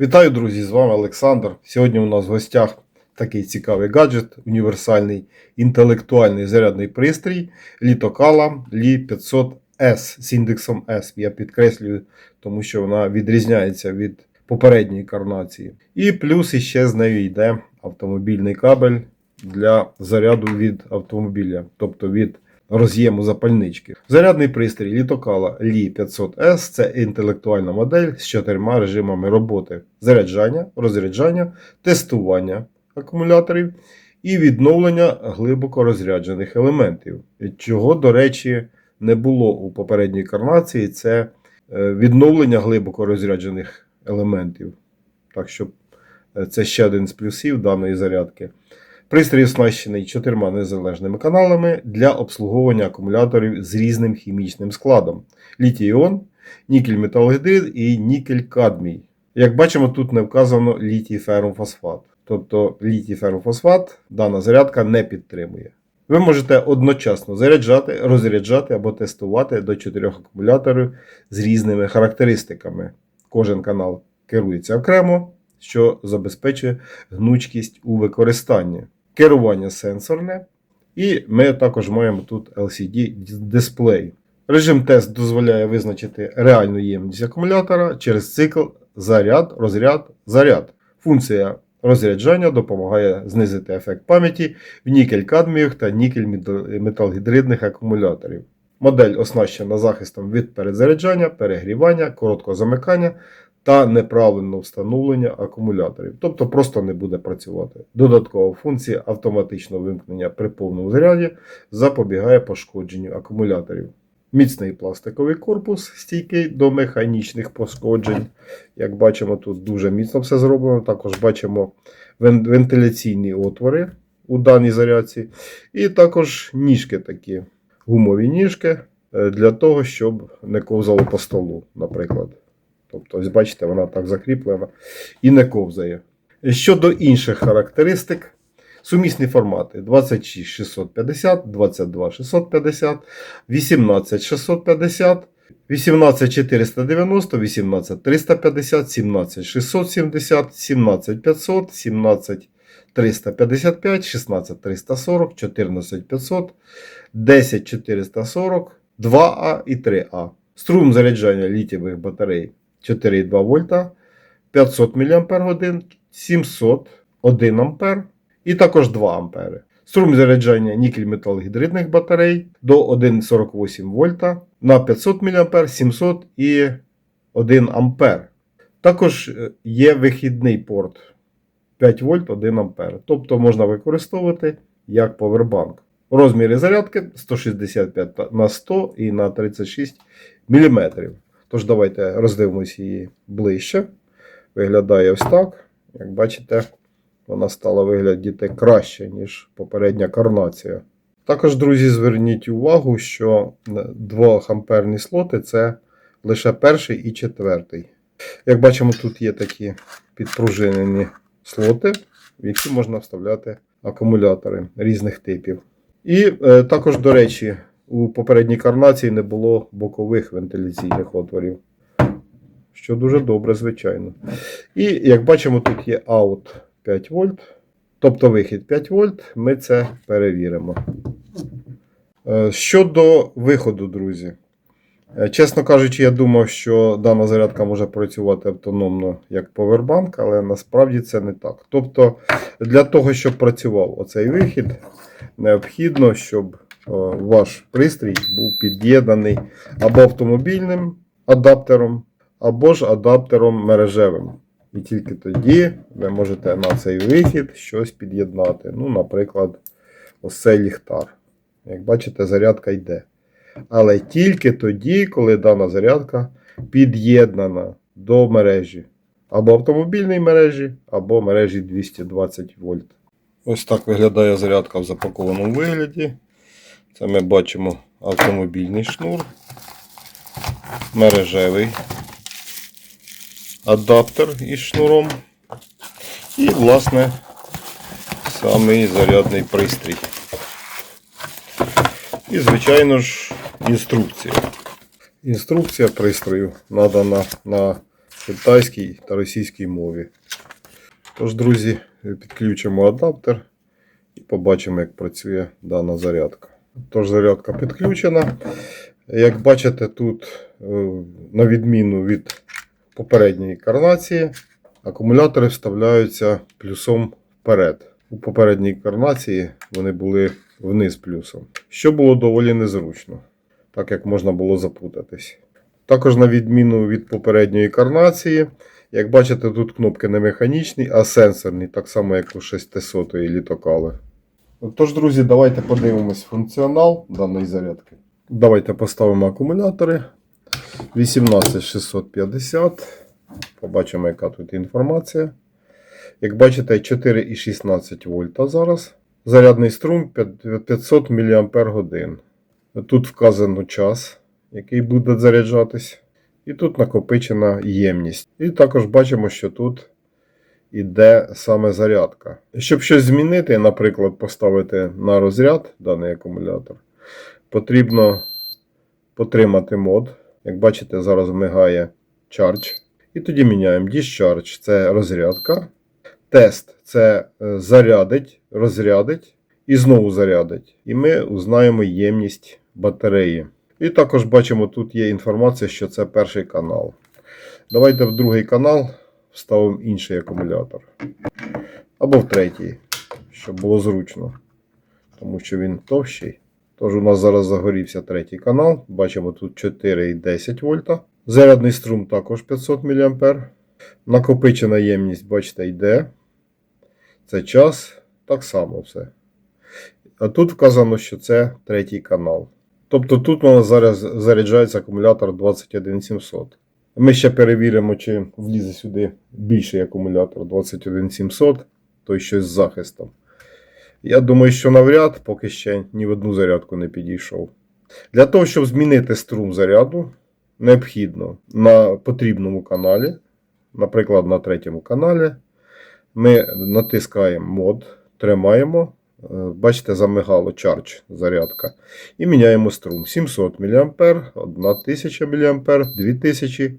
Вітаю, друзі! З вами Олександр. Сьогодні у нас в гостях такий цікавий гаджет, універсальний інтелектуальний зарядний пристрій Літокала Li 500S з індексом S. Я підкреслюю, тому що вона відрізняється від попередньої карнації. І плюс іще з нею йде автомобільний кабель для заряду від автомобіля, тобто від роз'єму запальнички. Зарядний пристрій Літокала Li 500S це інтелектуальна модель з чотирма режимами роботи: заряджання, розряджання, тестування акумуляторів і відновлення глибоко розряджених елементів. Чого, до речі, не було у попередній карнації, це е, відновлення глибоко розряджених елементів. Так що е, це ще один з плюсів даної зарядки. Пристрій оснащений чотирма незалежними каналами для обслуговування акумуляторів з різним хімічним складом: літій-іон, нікель-металгідрид і нікель-кадмій. Як бачимо, тут не вказано літій ферромфосфат. Тобто літій ферромфосфат дана зарядка не підтримує. Ви можете одночасно заряджати, розряджати або тестувати до 4 акумуляторів з різними характеристиками. Кожен канал керується окремо, що забезпечує гнучкість у використанні. Керування сенсорне. І ми також маємо тут LCD-дисплей. Режим тест дозволяє визначити реальну ємність акумулятора через цикл заряд, розряд, заряд. Функція розряджання допомагає знизити ефект пам'яті в нікель-кадміїв та нікель-металгідридних акумуляторів. Модель оснащена захистом від перезаряджання, перегрівання, короткого замикання та неправильного встановлення акумуляторів. Тобто просто не буде працювати. Додаткова функція автоматичного вимкнення при повному заряді запобігає пошкодженню акумуляторів. Міцний пластиковий корпус, стійкий до механічних пошкоджень. Як бачимо, тут дуже міцно все зроблено. Також бачимо вентиляційні отвори у даній зарядці. І також ніжки такі, гумові ніжки е, для того, щоб не ковзало по столу, наприклад. Тобто, ось бачите, вона так закріплена і не ковзає. Щодо інших характеристик, сумісні формати 26650, 22650, 18650, 18490, 18350, 17670, 17500, 17355, 16340, 14500, 10440, 2А і 3А. Струм заряджання літієвих батарей 4,2 вольта, 500 мАч, 701 А і також 2 А. Струм заряджання нікель-металгідридних батарей до 1,48 вольта на 500 мА, 700 і 1 А. Також е, є вихідний порт 5 вольт 1 А. Тобто можна використовувати як повербанк. Розміри зарядки 165 на 100 і на 36 мм. Тож давайте роздивимось її ближче. Виглядає ось так. Як бачите, вона стала виглядіти краще, ніж попередня карнація. Також, друзі, зверніть увагу, що 2 амперні слоти це лише перший і четвертий. Як бачимо, тут є такі підпружинені слоти, в які можна вставляти акумулятори різних типів. І е, також, до речі, у попередній карнації не було бокових вентиляційних отворів. Що дуже добре, звичайно. І як бачимо, тут є аут 5 вольт, тобто вихід 5 вольт, ми це перевіримо. Е, Щодо виходу, друзі. Е, Чесно кажучи, я думав, що дана зарядка може працювати автономно як повербанк, але насправді це не так. Тобто, для того, щоб працював оцей вихід, необхідно, щоб ваш пристрій був під'єднаний або автомобільним адаптером, або ж адаптером мережевим. І тільки тоді ви можете на цей вихід щось під'єднати. Ну, наприклад, ось цей ліхтар. Як бачите, зарядка йде. Але тільки тоді, коли дана зарядка під'єднана до мережі. Або автомобільної мережі, або мережі 220 вольт. Ось так виглядає зарядка в запакованому вигляді. Це ми бачимо автомобільний шнур, мережевий адаптер із шнуром. І, власне, самий зарядний пристрій. І, звичайно ж, інструкція. Інструкція пристрою надана на китайській та російській мові. Тож, друзі, підключимо адаптер і побачимо, як працює дана зарядка. Тож зарядка підключена. Як бачите, тут, е, на відміну від попередньої карнації, акумулятори вставляються плюсом вперед. У попередній карнації вони були вниз плюсом, що було доволі незручно, так як можна було запутатись. Також, на відміну від попередньої карнації, як бачите, тут кнопки не механічні, а сенсорні, так само, як у 600 літокали. Тож, друзі, давайте подивимось функціонал даної зарядки. Давайте поставимо акумулятори 18650. Побачимо, яка тут інформація. Як бачите, 4,16 вольта зараз. Зарядний струм 500 мАч. Тут вказано час, який буде заряджатись. І тут накопичена ємність. І також бачимо, що тут іде саме зарядка. Щоб щось змінити, наприклад, поставити на розряд даний акумулятор, потрібно потримати мод. Як бачите, зараз мигає Charge. І тоді міняємо Discharge це розрядка. Тест це е, зарядить, розрядить і знову зарядить. І ми узнаємо ємність батареї. І також бачимо, тут є інформація, що це перший канал. Давайте в другий канал вставимо інший акумулятор. Або в третій, щоб було зручно. Тому що він товщий. Тож у нас зараз загорівся третій канал. Бачимо тут 4,10 вольта. Зарядний струм також 500 мА. Накопичена ємність, бачите, йде. Це час. Так само все. А тут вказано, що це третій канал. Тобто тут у нас зараз заряджається акумулятор 21700. Ми ще перевіримо, чи влізе сюди більший акумулятор 21700, той що з захистом. Я думаю, що навряд, поки ще ні в одну зарядку не підійшов. Для того, щоб змінити струм заряду, необхідно на потрібному каналі, наприклад, на третьому каналі, ми натискаємо мод, тримаємо. Бачите, замигало Charge зарядка. І міняємо струм. 700 мА, 1000 мА, 2000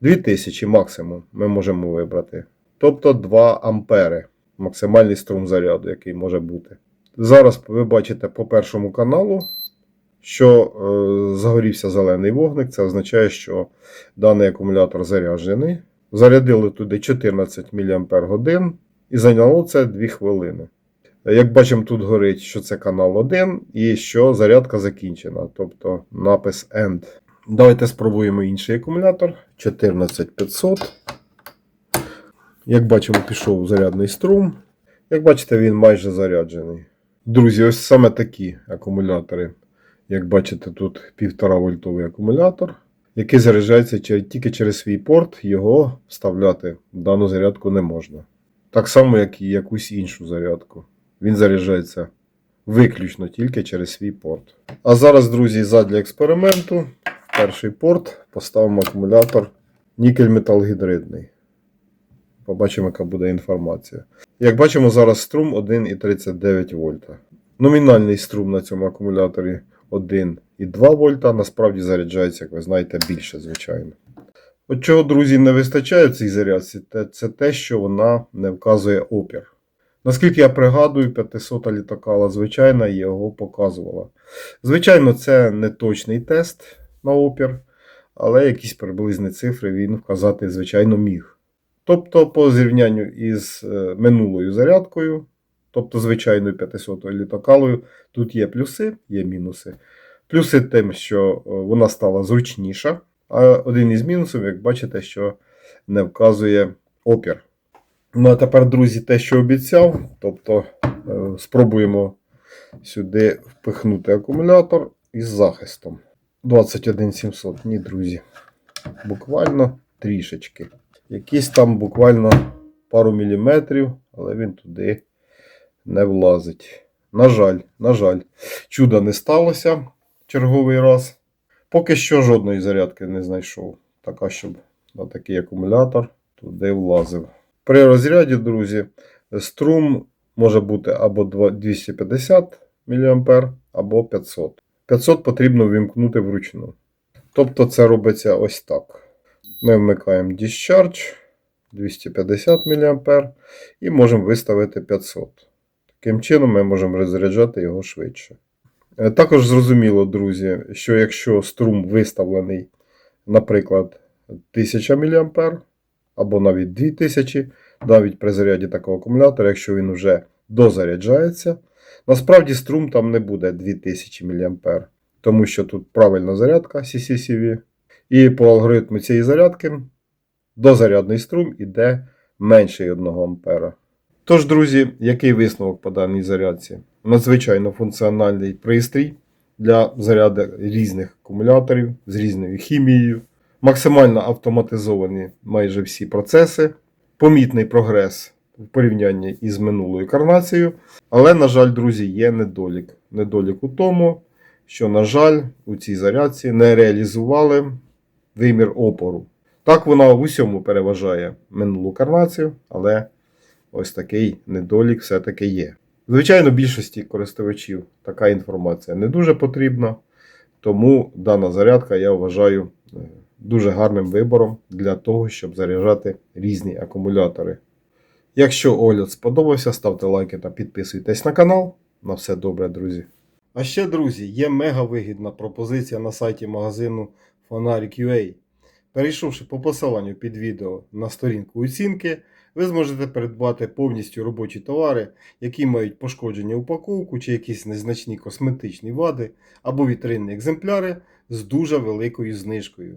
2000 максимум ми можемо вибрати. Тобто 2 ампери максимальний струм заряду, який може бути. Зараз ви бачите по першому каналу, що е, загорівся зелений вогник. Це означає, що даний акумулятор заряджений. Зарядили туди 14 мАч і зайняло це 2 хвилини. Як бачимо, тут горить, що це канал 1 і що зарядка закінчена, тобто напис End. Давайте спробуємо інший акумулятор 14500. Як бачимо, пішов зарядний струм. Як бачите, він майже заряджений. Друзі, ось саме такі акумулятори. Як бачите, тут 1,5 вольтовий акумулятор, який заряджається тільки через свій порт, його вставляти в дану зарядку не можна. Так само, як і якусь іншу зарядку. Він заряджається виключно тільки через свій порт. А зараз, друзі, задля експерименту, перший порт поставимо акумулятор нікель металгідридний. Побачимо, яка буде інформація. Як бачимо, зараз струм 1,39 вольта. Номінальний струм на цьому акумуляторі 1,2 вольта. Насправді заряджається, як ви знаєте, більше, звичайно. От чого, друзі, не вистачає в цій зарядці, це те, що вона не вказує опір. Наскільки я пригадую, 500 літакала звичайна його показувала. Звичайно, це не точний тест на опір, але якісь приблизні цифри він вказати, звичайно, міг. Тобто, по зрівнянню із е, минулою зарядкою, тобто звичайною 500 літокалою, тут є плюси, є мінуси. Плюси тим, що е, вона стала зручніша, а один із мінусів, як бачите, що не вказує опір. Ну а тепер, друзі, те, що обіцяв, тобто е, спробуємо сюди впихнути акумулятор із захистом. 21700, ні, друзі. Буквально трішечки. Якісь там буквально пару міліметрів, але він туди не влазить. На жаль, на жаль, чуда не сталося черговий раз. Поки що жодної зарядки не знайшов. Така, щоб на такий акумулятор туди влазив. При розряді, друзі, струм може бути або 250 мА, або 500. 500 потрібно вимкнути вручну. Тобто це робиться ось так. Ми вмикаємо Discharge 250 мА і можемо виставити 500. Таким чином ми можемо розряджати його швидше. Е, Також зрозуміло, друзі, що якщо струм виставлений, наприклад, 1000 мА або навіть 2000, навіть при заряді такого акумулятора, якщо він вже дозаряджається, насправді струм там не буде 2000 мА, тому що тут правильна зарядка CCCV, і по алгоритму цієї зарядки дозарядний струм іде менше 1 А. Тож, друзі, який висновок по даній зарядці? Надзвичайно функціональний пристрій для заряду різних акумуляторів з різною хімією, максимально автоматизовані майже всі процеси, помітний прогрес в порівнянні із минулою карнацією. Але, на жаль, друзі, є недолік. Недолік у тому, що, на жаль, у цій зарядці не реалізували вимір опору. Так вона в усьому переважає минулу карнацію, але ось такий недолік все-таки є. Звичайно, більшості користувачів така інформація не дуже потрібна, тому дана зарядка я вважаю дуже гарним вибором для того, щоб заряджати різні акумулятори. Якщо огляд сподобався, ставте лайки та підписуйтесь на канал. На все добре, друзі. А ще, друзі, є мега вигідна пропозиція на сайті магазину Фонарик.ua. Перейшовши по посиланню під відео на сторінку оцінки, ви зможете придбати повністю робочі товари, які мають пошкодження упаковку чи якісь незначні косметичні вади або вітринні екземпляри з дуже великою знижкою.